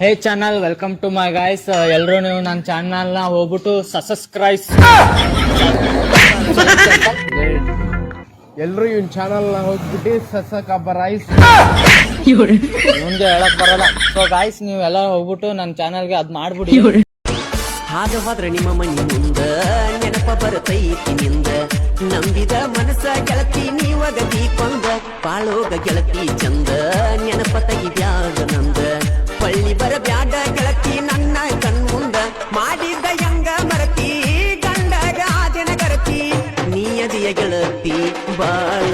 Hey channel welcome to my guys ಎಲ್ಲರೂ ನೀವು ನನ್ನ ಚಾನಲ್ನ ಹೋಗ್ಬಿಟ್ಟು ಸಬ್ಸ್ಕ್ರೈಬ್ ಎಲ್ರು ಇವ್ನ ಚಾನಲ್ನ ಹೋಗ್ಬಿಟ್ಟು ಸಸಕ ರೈಸ್ ಮುಂದೆ ಹೇಳಕ್ ಬರಲ್ಲ. ಸೊ ಗಾಯ್ಸ್ ಎಲ್ಲ ಹೋಗ್ಬಿಟ್ಟು ನನ್ನ ಚಾನಲ್ಗೆ ಅದ್ ಮಾಡ್ಬಿಡಿ. ಹಾಗಾದ್ರೆ ಹೋದ್ರ ನಿಮ್ಮ ಮನೆ ಮುಂದ ನೆನಪ ಬರುತ್ತೈತಿ ನಿಂದ ನಂಬಿದ ಮನಸ್ಸ ಗೆಳತಿ ನೀವಾಗ ದೀಪ ಬಾಳೋಗ ಗೆಳತಿ ಚಂದ தலையை கிளப்பி வாழ